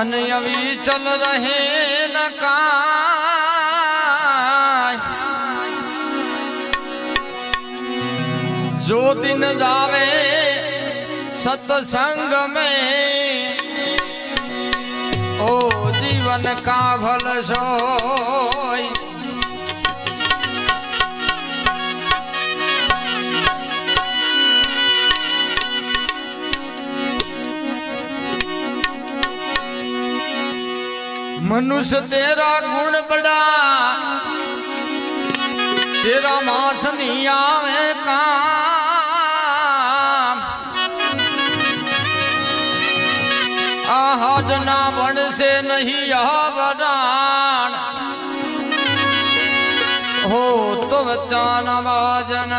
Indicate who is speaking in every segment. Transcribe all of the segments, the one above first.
Speaker 1: अनयवी चल रहे न जो दिन जावे सत्संग में ओ जीवन का भल सो मनुष्य तेरा गुण बड़ा तेरा मास नहीं आवे काम आहज ना बन से नहीं आवरान हो तो बचान बाजन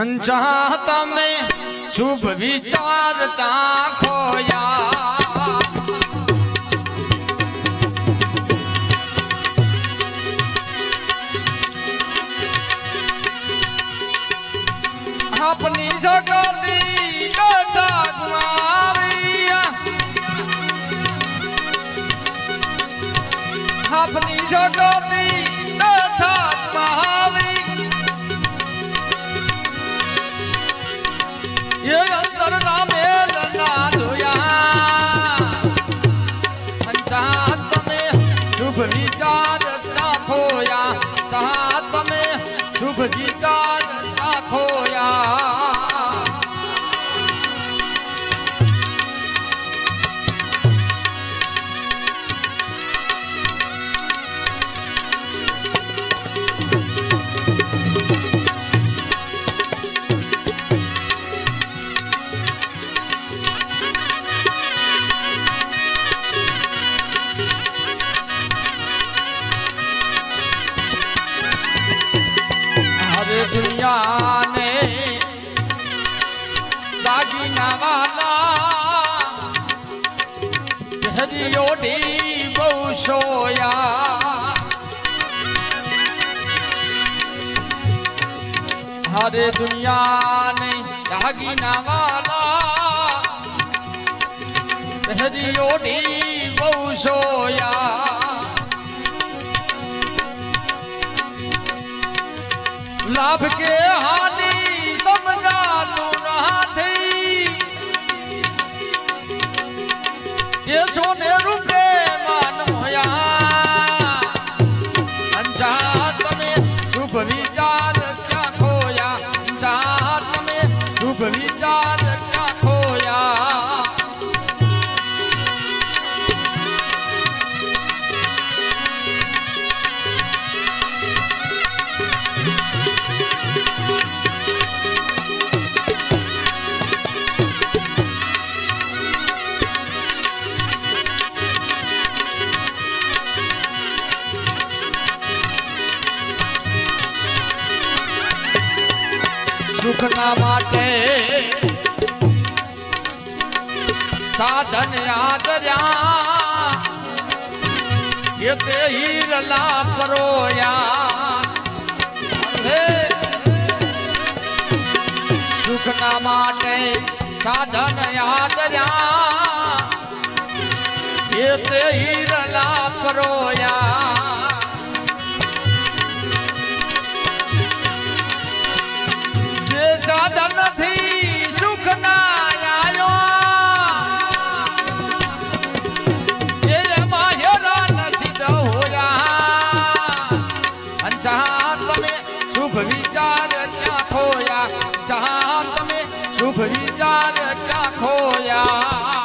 Speaker 1: बाज હંચાતા મેં શુભ વિચારતા ખોયા આપની સગતી કથા કુમારિયા આપની સગતી શુભ હરી ઓઢી બહુ સોયા. હરે દુનિયા ને દાગીના વાલા. હરી ઓઢી બહુ સોયા. સુખના માટે સાધન આદર્યા, એ તે હીરલા પરોયા. સુખના માટે સાધન આદર્યા, એ તે હીરલા પરોયા. શુભ વિચાર ક્યાં ખોયા જહા તમે શુભ વિચાર ક્યાં ખોયા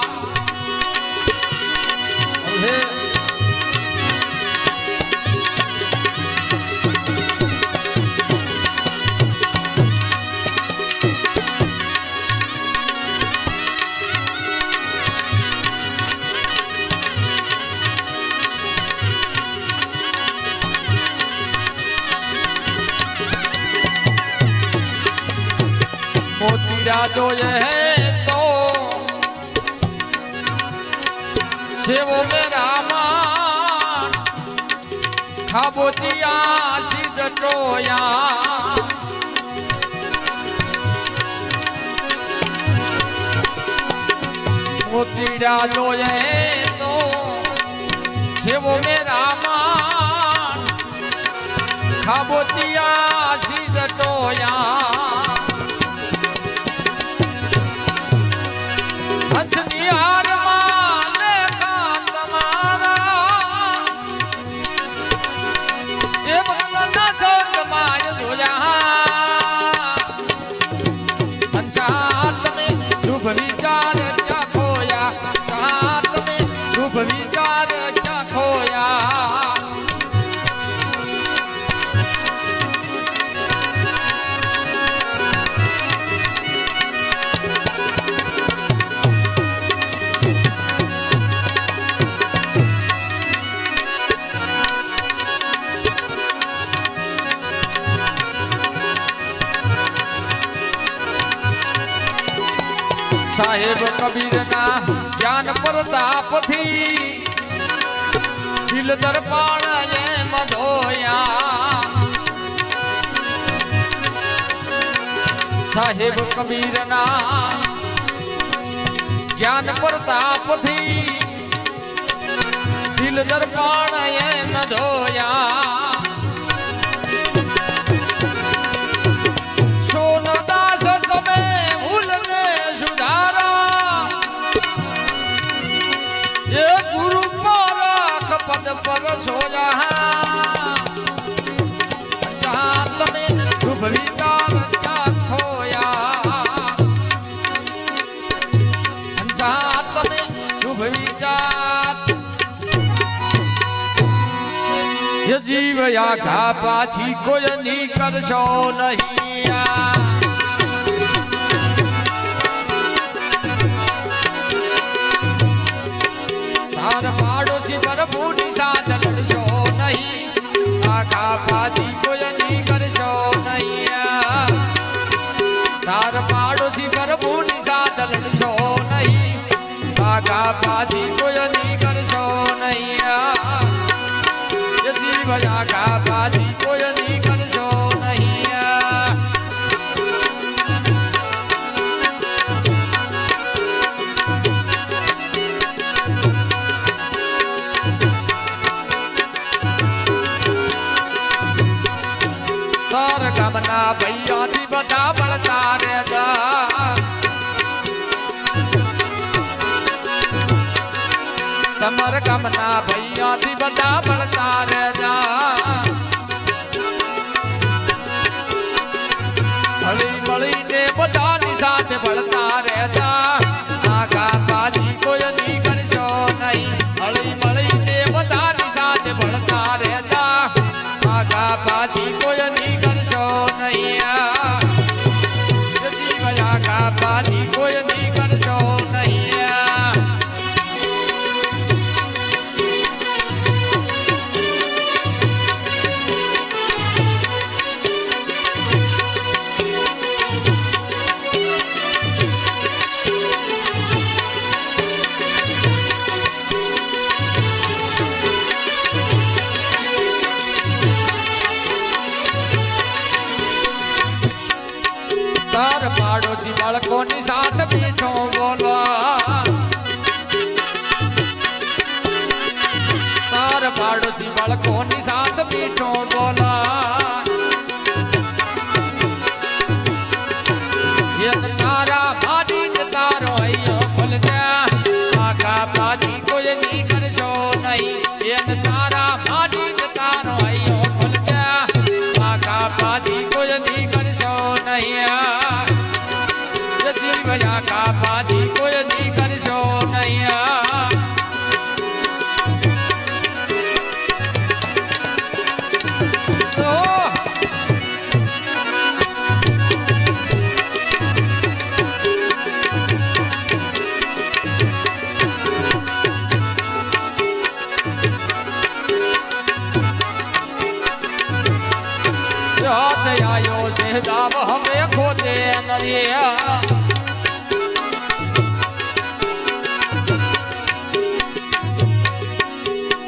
Speaker 1: મોતિયા એ તો. જેવો મે માન ખાબોચિયા સિદ્ધ ટોયા. મોતીડા જોયે તો. સેવો મેરા માન ખાબોચિયા સિદ્ધ ટોયા. સાહેબ કબીરના જ્ઞાન પ્રતાપથી દિલ દર્પણ એમ ધોયા સાહેબ કબીરના જ્ઞાન પ્રતાપથી દિલ દર્પણ એમ એ જીવ આઘા પાછી કોઈ ની કરશો નહીં. તાર પાડોશી પર ભૂની તમાર ગામના ભૈયાથી બધા બળતા રહેતા હળી મળીને બધાની સાથે ભળતા રહેતા આગા પાછી કોઈ ની કરશો નહીં હળી મળીને બધાની સાથે ભળતા રહેતા આગા પાછી કોઈ ની કરશો નહીં આ. જીવ આગા પાછી કોઈ ની પાડોશી બાળકોની સાથ મીઠો બોલવા. તાર પાડોશી બાળકોની સાથ મીઠો બોલા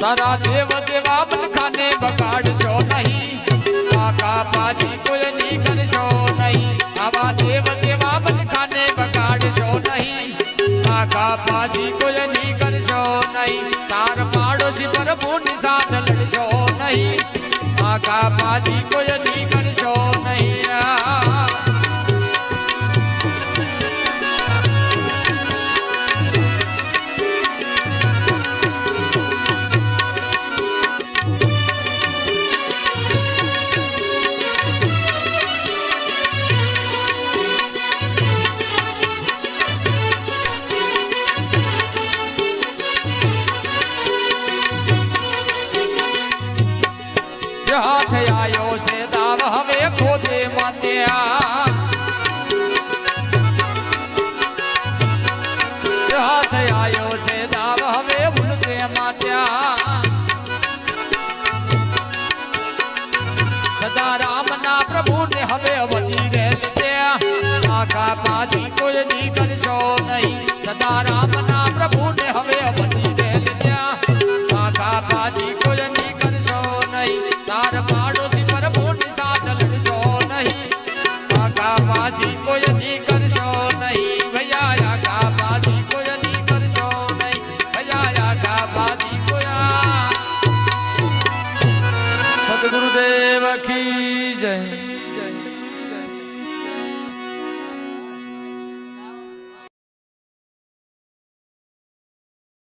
Speaker 1: तारा देव देवा बखाने बगाड़ छो नहीं। काका बाजी कुल नी कर छो नहीं। आवा देव देवा बखाने बगाड़ छो नहीं। काका बाजी कुल नी कर छो नहीं। तार पाड़ोसी भू निशान लड़ छो नहीं। काका बाजी कुल नी कर छो ઉલટે